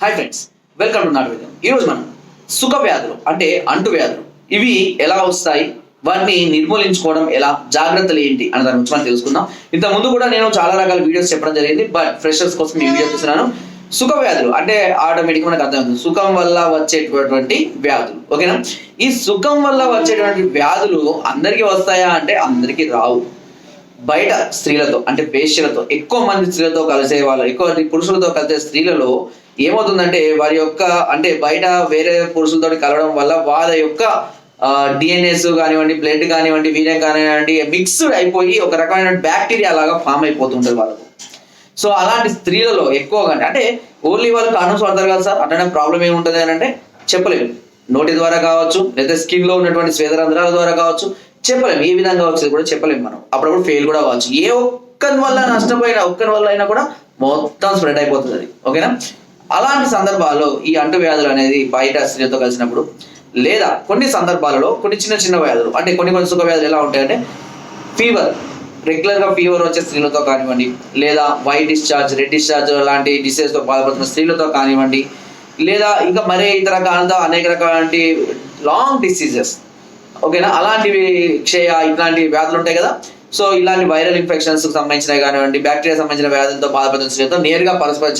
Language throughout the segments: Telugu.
హాయ్ ఫ్రెండ్స్ వెల్కమ్ టు నాట్ వేదం ఈరోజు మనం సుఖ వ్యాధులు అంటే అంటు వ్యాధులు ఇవి ఎలా వస్తాయి? వాటిని నిర్మూలించుకోవడం ఎలా? జాగ్రత్తలు ఏంటి? అన్న దాని గురించి మనం తెలుసుకుందాం. ఇంత ముందు కూడా నేను చాలా రకాల వీడియోస్ చెప్పడం జరిగింది బట్ ఫ్రెషర్స్ కోసం ఈ వీడియో చూస్తున్నాను. సుఖ వ్యాధులు అంటే ఆటోమేటిక్ మనకు అర్థమవుతుంది. సుఖం వల్ల వచ్చేటటువంటి వ్యాధులు ఓకేనా? ఈ సుఖం వల్ల వచ్చేటువంటి వ్యాధులు అందరికీ వస్తాయా అంటే అందరికీ రావు. బయట స్త్రీలతో అంటే వేష్యలతో ఎక్కువ మంది స్త్రీలతో కలిసే వాళ్ళు ఎక్కువ మంది పురుషులతో కలిసే స్త్రీలలో ఏమవుతుందంటే వారి యొక్క అంటే బయట వేరే పురుషులతో కలవడం వల్ల వారి యొక్క డిఎన్ఎస్ కానివ్వండి బ్లడ్ కానివ్వండి వీర్యం కానివ్వండి మిక్స్డ్ అయిపోయి ఒక రకమైన బ్యాక్టీరియా లాగా ఫామ్ అయిపోతుంటుంది వాళ్ళకు. సో అలాంటి స్త్రీలలో ఎక్కువగా అంటే ఓన్లీ వాళ్ళు కానుస్ పడతారు కదా సార్ అట్లనే ప్రాబ్లం ఏముంటుంది అని అంటే చెప్పలేము నోటి ద్వారా కావచ్చు లేదా స్కిన్లో ఉన్నటువంటి స్వేదరంధ్రాల ద్వారా కావచ్చు చెప్పలేము. ఏ విధంగా వచ్చేది కూడా చెప్పలేము మనం. అప్పుడప్పుడు ఫెయిల్ కూడా కావచ్చు. ఏ ఒక్కని వల్ల నష్టపోయినా ఒక్కని వల్ల అయినా కూడా మొత్తం స్ప్రెడ్ అయిపోతుంది అది. ఓకేనా? అలాంటి సందర్భాల్లో ఈ అంటువ్యాధులు అనేది బయట స్త్రీలతో కలిసినప్పుడు లేదా కొన్ని సందర్భాలలో కొన్ని చిన్న చిన్న వ్యాధులు అంటే కొన్ని కొన్ని సుఖ వ్యాధులు ఎలా ఉంటాయంటే ఫీవర్ రెగ్యులర్గా ఫీవర్ వచ్చే స్త్రీలతో కానివ్వండి లేదా వైట్ డిశ్చార్జ్ రెడ్ డిశ్చార్జ్ లాంటి డిసీజ్తో బాధపడుతున్న స్త్రీలతో కానివ్వండి లేదా ఇంకా మరే ఇతర కాలంతో అనేక రకాలంటి లాంగ్ డిసీజెస్ ఓకేనా అలాంటివి క్షయ ఇట్లాంటి వ్యాధులు ఉంటాయి కదా? సో ఇలాంటి వైరల్ ఇన్ఫెక్షన్స్ సంబంధించినవి కానివ్వండి బ్యాక్టీరియా సంబంధించిన వ్యాధులతో బాధపడుతున్న స్త్రీలతో నేరుగా పరస్పర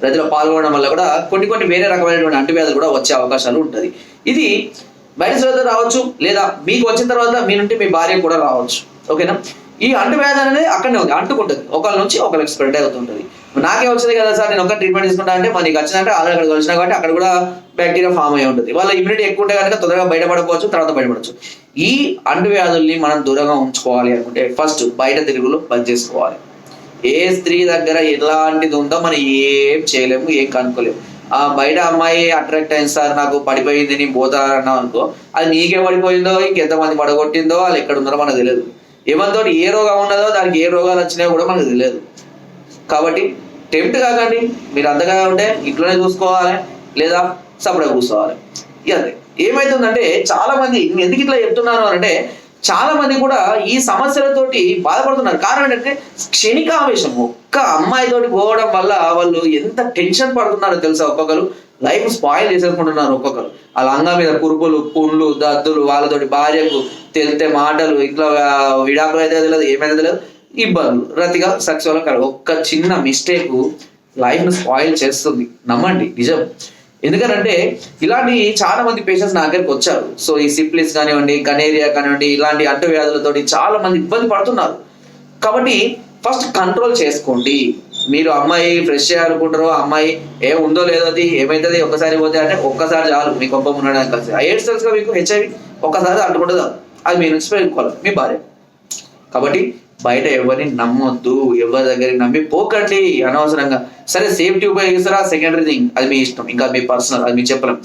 ప్రజలు పాల్గొనడం వల్ల కూడా కొన్ని కొన్ని వేరే రకమైనటువంటి అంటువ్యాధులు కూడా వచ్చే అవకాశాలు ఉంటుంది. ఇది బయట స్త్రీలతో రావచ్చు లేదా మీకు వచ్చిన తర్వాత మీ నుండి మీ భార్య కూడా రావచ్చు. ఓకేనా? ఈ అంటువ్యాధి అనేది అక్కడనే ఉంది అంటుకుంటుంది. ఒకళ్ళ నుంచి ఒకరికి స్ప్రెడ్ అవుతుంటుంది. నాకే వచ్చింది కదా సార్ నేను ఒక ట్రీట్మెంట్ తీసుకుంటా అంటే మనకి వచ్చిందంటే ఆల్రెడీ అక్కడ వచ్చినా కాబట్టి అక్కడ కూడా బ్యాక్టీరియా ఫామ్ అయి ఉంటుంది. వాళ్ళ ఇమ్యూనిటీ ఎక్కువ ఉంటే కనుక తొందరగా బయటపడకపోవచ్చు తర్వాత బయటపడవచ్చు ఈ అంటువ్యాధుల్ని మనం దూరంగా ఉంచుకోవాలి అనుకుంటే ఫస్ట్ బయట తిరుగులు బంద్ చేసుకోవాలి. ఏ స్త్రీ దగ్గర ఎలాంటిది ఉందో మనం ఏం చేయలేము ఏం కనుక్కోలేము. ఆ బయట అమ్మాయి అట్రాక్ట్ అయింది సార్ నాకు పడిపోయింది నేను పోతా అన్నావు అనుకో అది నీకే పడిపోయిందో ఇంకెంతమంది పడగొట్టిందో వాళ్ళు ఎక్కడ ఉన్నారో మనకు తెలియదు. ఏమంతో ఏ రోగం ఉన్నదో దానికి ఏ రోగాలు వచ్చినాయో కూడా మనకు తెలియదు. కాబట్టి టెంప్ట్ కాకండి. మీరు అంతగా ఉంటే ఇంట్లోనే చూసుకోవాలి లేదా సపరేట్ కూర్చోవాలి. ఇక అంతే. ఏమైతుందంటే చాలా మంది ఎందుకు ఇట్లా చెప్తున్నాను అంటే చాలా మంది కూడా ఈ సమస్యలతోటి బాధపడుతున్నారు. కారణం ఏంటంటే క్షణికావేశం. ఒక్క అమ్మాయితోటి పోవడం వల్ల వాళ్ళు ఎంత టెన్షన్ పడుతున్నారో తెలుసా ఒక్కొక్కరు? లైఫ్ స్పాయిల్ చేసేసుకుంటున్నారు ఒక్కొక్కరు. వాళ్ళ అంగం మీద కురుపులు పుండ్లు దద్దులు వాళ్ళతోటి భార్యకు తెలితే మాటలు ఇంట్లో విడాకులు అయితే తెలియదు ఏమైతే తెలియదు. ఇబ్బందులు రతిగా సక్సెస్ కాదు ఒక్క చిన్న మిస్టేక్ లైఫ్ను స్పాయిల్ చేస్తుంది. నమ్మండి నిజం. ఎందుకంటే ఇలాంటి చాలా మంది పేషెంట్స్ నా దగ్గరికి వచ్చారు. సో ఈ సిప్లిస్ కానివ్వండి గనేరియా కానివ్వండి ఇలాంటి అంటువ్యాధులతోటి చాలా మంది ఇబ్బంది పడుతున్నారు. కాబట్టి ఫస్ట్ కంట్రోల్ చేసుకోండి. మీరు అమ్మాయి ఫ్రెష్ చేయాలనుకుంటారో అమ్మాయి ఏ ఉందో లేదో అది ఏమైతుంది ఒక్కసారి పోతే అంటే ఒక్కసారి చాలు మీ కొంప ఉండడానికి కలిసి. ఆ ఎయిడ్స్ తెలుసుగా మీకు హెచ్ఐవి ఒక్కసారి అంటుకుంటుంది అది మీ నుంచి పెట్టుకోవాలి మీ భార్య. కాబట్టి బయట ఎవరిని నమ్మొద్దు ఎవరి దగ్గరికి నమ్మి పోకండి అనవసరంగా. సరే సేఫ్టీ ఉపయోగిస్తారా? సెకండరీ థింగ్ అది మీ ఇష్టం. ఇంకా మీ పర్సనల్ అది మీ చెప్పలేం.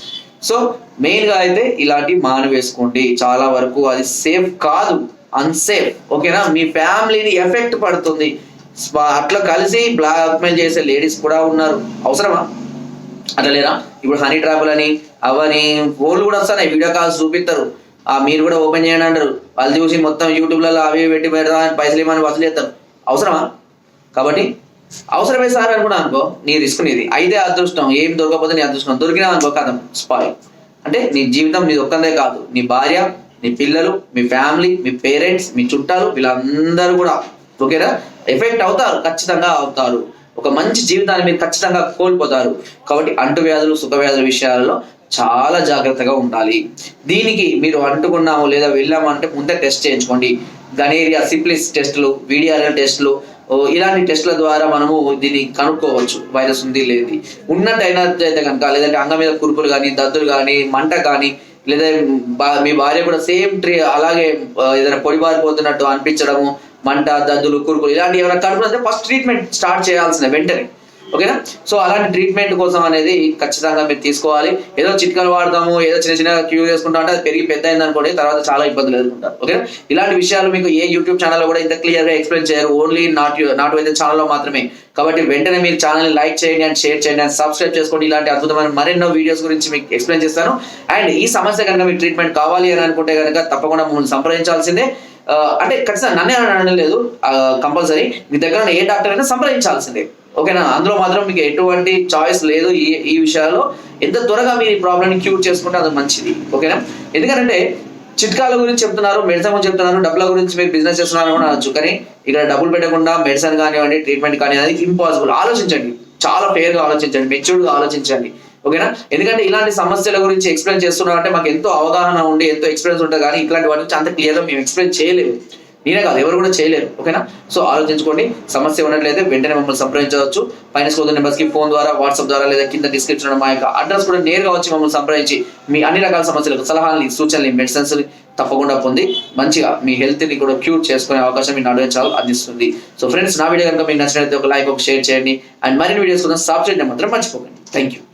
సో మెయిన్గా అయితే ఇలాంటి మానివేసుకోండి. చాలా వరకు అది సేఫ్ కాదు. అన్సేఫ్ ఓకేనా? మీ ఫ్యామిలీని ఎఫెక్ట్ పడుతుంది. అట్లా కలిసి బ్లాక్ మెయిల్ చేసే లేడీస్ కూడా ఉన్నారు. అవసరమా? అట్లా లేరా ఇప్పుడు హనీ ట్రాపుల్ అని అవని ఫోన్లు కూడా వస్తాయి వీడియో కాల్స్ చూపిస్తారు. ఆ మీరు కూడా ఓపెన్ చేయండి అంటారు. వాళ్ళు చూసి మొత్తం యూట్యూబ్లలో అవి పెట్టి పెడదా పైసలు ఇవ్వమని వసూలు చేస్తారు. అవసరమా? కాబట్టి అవసరమే సార్ అనుకున్నా అనుకో నీ రిస్క్ నీది. అయితే అదృష్టం ఏం దొరకకపోతే నీ అదృష్టం. దొరికినా అనుకో కథం స్పాయి అంటే నీ జీవితం నీ ఒక్కందే కాదు. నీ భార్య నీ పిల్లలు మీ ఫ్యామిలీ మీ పేరెంట్స్ మీ చుట్టాలు వీళ్ళందరూ కూడా ఓకేనా? ఎఫెక్ట్ అవుతారు ఖచ్చితంగా అవుతారు. ఒక మంచి జీవితాన్ని మీరు ఖచ్చితంగా కోల్పోతారు. కాబట్టి అంటువ్యాధులు సుఖవ్యాధుల విషయాలలో చాలా జాగ్రత్తగా ఉండాలి. దీనికి మీరు అంటుకున్నాము లేదా వెళ్ళాము అంటే ముందే టెస్ట్ చేయించుకోండి. గనేరియా సిప్లిస్ టెస్టులు వీడియాల టెస్టులు ఇలాంటి టెస్టుల ద్వారా మనము దీన్ని కనుక్కోవచ్చు. వైరస్ ఉంది లేది ఉన్నట్టయినట్లయితే కనుక లేదంటే అంగం మీద కురుపులు కానీ దద్దులు కానీ మంట కానీ లేదా బా- మీ భార్య కూడా సేమ్ ట్రీ అలాగే ఏదైనా పొడి బారిపోతున్నట్టు అనిపించడము మంట దద్దులు కురుపులు ఇలాంటి ఏమైనా కడుపు ఫస్ట్ ట్రీట్మెంట్ స్టార్ట్ చేయాల్సిన వెంటనే. ఓకేనా? సో అలాంటి ట్రీట్మెంట్ కోసం అనేది ఖచ్చితంగా మీరు తీసుకోవాలి. ఏదో చిట్కాలు వాడతాము ఏదో చిన్న చిన్న క్యూ చేసుకుంటా అంటే అది పెరిగి పెద్ద అయింది అనుకోండి తర్వాత చాలా ఇబ్బందులు ఎదుర్కొంటారు. ఓకేనా? ఇలాంటి విషయాలు మీకు ఏ యూట్యూబ్ ఛానల్లో కూడా ఇంత క్లియర్గా ఎక్స్ప్లెయిన్ చేయరు. ఓన్లీ నాట్ నాట్ వైద్య ఛానల్లో మాత్రమే. కాబట్టి వెంటనే మీరు ఛానల్ లైక్ చేయండి అండ్ షేర్ చేయండి అండ్ సబ్స్క్రైబ్ చేసుకోండి. ఇలాంటి అద్భుతమైన మరెన్నో వీడియోస్ గురించి మీకు ఎక్స్ప్లెయిన్ చేస్తాను. అండ్ ఈ సమస్య కనుక మీకు ట్రీట్మెంట్ కావాలి అని అనుకుంటే కనుక తప్పకుండా మమ్మల్ని సంప్రదించాల్సిందే. అంటే ఖచ్చితంగా నన్నే అనలేదు కంపల్సరీ. మీ దగ్గర ఏ డాక్టర్ అయినా సంప్రదించాల్సిందే. ఓకేనా? అందులో మాత్రం మీకు ఎటువంటి చాయిస్ లేదు ఈ ఈ విషయాల్లో. ఎంత త్వరగా మీరు ఈ ప్రాబ్లమ్ని క్యూర్ చేసుకుంటే అది మంచిది. ఓకేనా? ఎందుకంటే చిట్కాల గురించి చెప్తున్నారు మెడిసిన్ గురించి చెప్తున్నారు డబ్బుల గురించి మీరు బిజినెస్ చేస్తున్నారు కూడా అనొచ్చు. కానీ ఇక్కడ డబ్బులు పెట్టకుండా మెడిసిన్ కానివ్వండి ట్రీట్మెంట్ కానీ అది ఇంపాసిబుల్ ఆలోచించండి. చాలా పేరుగా ఆలోచించండి మెచ్యూర్డ్గా ఆలోచించండి. ఓకేనా? ఎందుకంటే ఇలాంటి సమస్యల గురించి ఎక్స్ప్లెయిన్ చేస్తున్నారు అంటే మాకు ఎంతో అవగాహన ఉండి ఎంతో ఎక్స్పీరియన్స్ ఉంటుంది. కానీ ఇట్లాంటి వాటి గురించి అంత క్లియర్గా మేము ఎక్స్ప్లెయిన్ చేయలేము. నేనే కాదు ఎవరు కూడా చేయలేరు ఓకేనా? సో ఆలోచించుకోండి సమస్య ఉన్నట్లయితే వెంటనే మమ్మల్ని సంప్రదించవచ్చు. పైన స్కోర్ నెంబర్స్కి ఫోన్ ద్వారా వాట్సాప్ ద్వారా లేదా కింద డిస్క్రిప్షన్ మా యొక్క అడ్రస్ కూడా నేరుగా వచ్చి మమ్మల్ని సంప్రదించి మీ అన్ని రకాల సమస్యలకు సలహాలని సూచనలు మెడిసిన్స్ తప్పకుండా పొంది మంచిగా మీ హెల్త్ని కూడా క్యూర్ చేసుకునే అవకాశం మీ నడువే చాలా అందిస్తుంది. సో ఫ్రెండ్స్ నా వీడియో కనుక మీకు నచ్చినట్లయితే ఒక లైక్ ఒక షేర్ చేయండి. అండ్ మరిన్ని వీడియోస్ కోసం సబ్స్క్రైబ్ చేయడం మాత్రం మర్చిపోకండి. Thank you